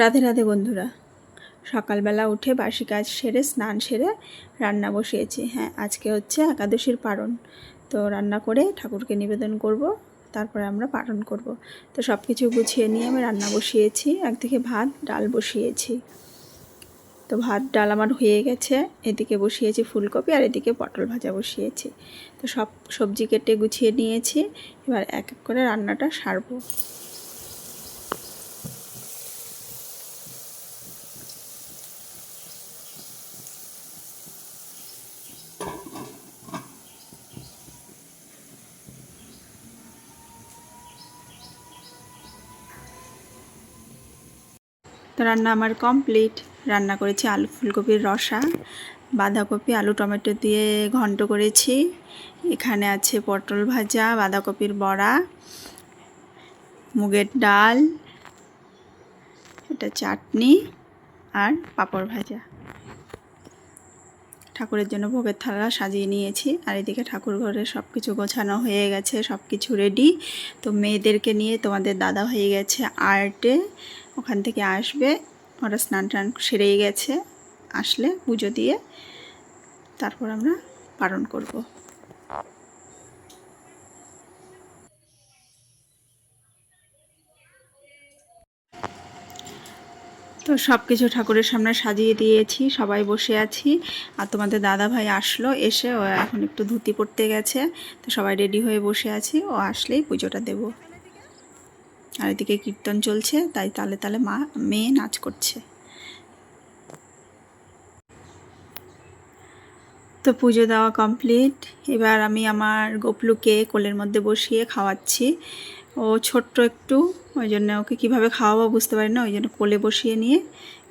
রাধে রাধে বন্ধুরা। সকালবেলা উঠে বাসি কাজ সেরে, স্নান সেরে রান্না বসিয়েছি। হ্যাঁ আজকে হচ্ছে একাদশীর পারণ। তো রান্না করে ঠাকুরকে নিবেদন করব, তারপরে আমরা পালন করব। তো সব কিছু গুছিয়ে নিয়ে আমি রান্না বসিয়েছি, একদিকে ভাত, ডাল বসিয়েছি। তো ভাত, ডাল আমার হয়ে গেছে, এদিকে বসিয়েছি ফুলকপি আর এদিকে পটল ভাজা বসিয়েছি। তো সব সবজি কেটে গুছিয়ে নিয়েছি, এবার এক এক করে রান্নাটা সারবো। তো রান্না আমার কমপ্লিট রান্না করেছি আলু ফুলকপির রসা, বাঁধাকপি, আলু, টমেটো দিয়ে ঘন্ট করেছি। এখানে আছে পটল ভাজা, বাঁধাকপির বড়া, মুগের ডাল, এটা চাটনি আর পাঁপড় ভাজা। ঠাকুরের জন্য ভোগের থালা সাজিয়ে নিয়েছি আর এদিকে ঠাকুর ঘরে সব কিছু গোছানো হয়ে গেছে সব কিছু রেডি তো মেয়েদেরকে নিয়ে তোমাদের দাদা হয়ে গেছে আর্টে ওখান থেকে আসবে। ওরা স্নান টান সেরেই গেছে। আসলে পুজো দিয়ে তারপর আমরা পালন করব। তো সব কিছু ঠাকুরের সামনে সাজিয়ে দিয়েছি, সবাই বসে আছি। আর তোমাদের দাদা ভাই আসলো, এসে ও এখন একটু ধুতি পড়তে গেছে। তো সবাই রেডি হয়ে বসে আছি, ও আসলেই পুজোটা দেব। আর এদিকে কীর্তন চলছে, তাই তালে তালে মা, মেয়ে নাচ করছে। তো পুজো দেওয়া কমপ্লিট। এবার আমি আমার গোপলুকে কোলের মধ্যে বসিয়ে খাওয়াচ্ছি। ও ছোট্ট একটু, ওই জন্য ওকে কীভাবে খাওয়াবো বুঝতে পারি না, ওই জন্য কোলে বসিয়ে নিয়ে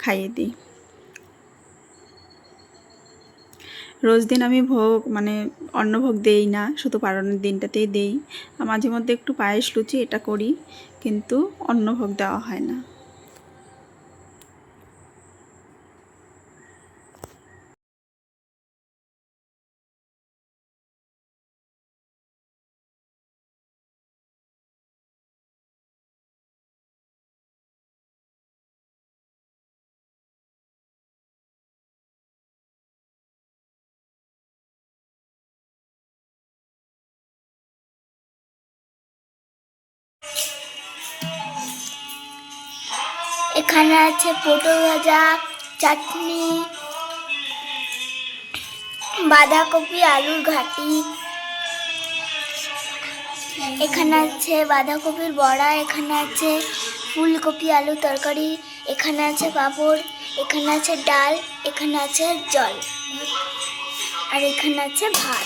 খাইয়ে দিই। রোজ দিন আমি ভোগ মানে অন্নভোগ দেই না, শুধু পারণের দিনটাতেই দেই। মাঝে মধ্যে একটু পায়েস, লুচি এটা করি, কিন্তু অন্নভোগ দেওয়া হয় না। এখানে আছে পটল ভাজা, চাটনি, বাঁধাকপি, আলুর ঘাটি। এখানে আছে বাঁধাকপির বড়া, এখানে আছে ফুলকপি আলু তরকারি, এখানে আছে পাঁপড়, এখানে আছে ডাল, এখানে আছে জল, আর এখানে আছে ভাত।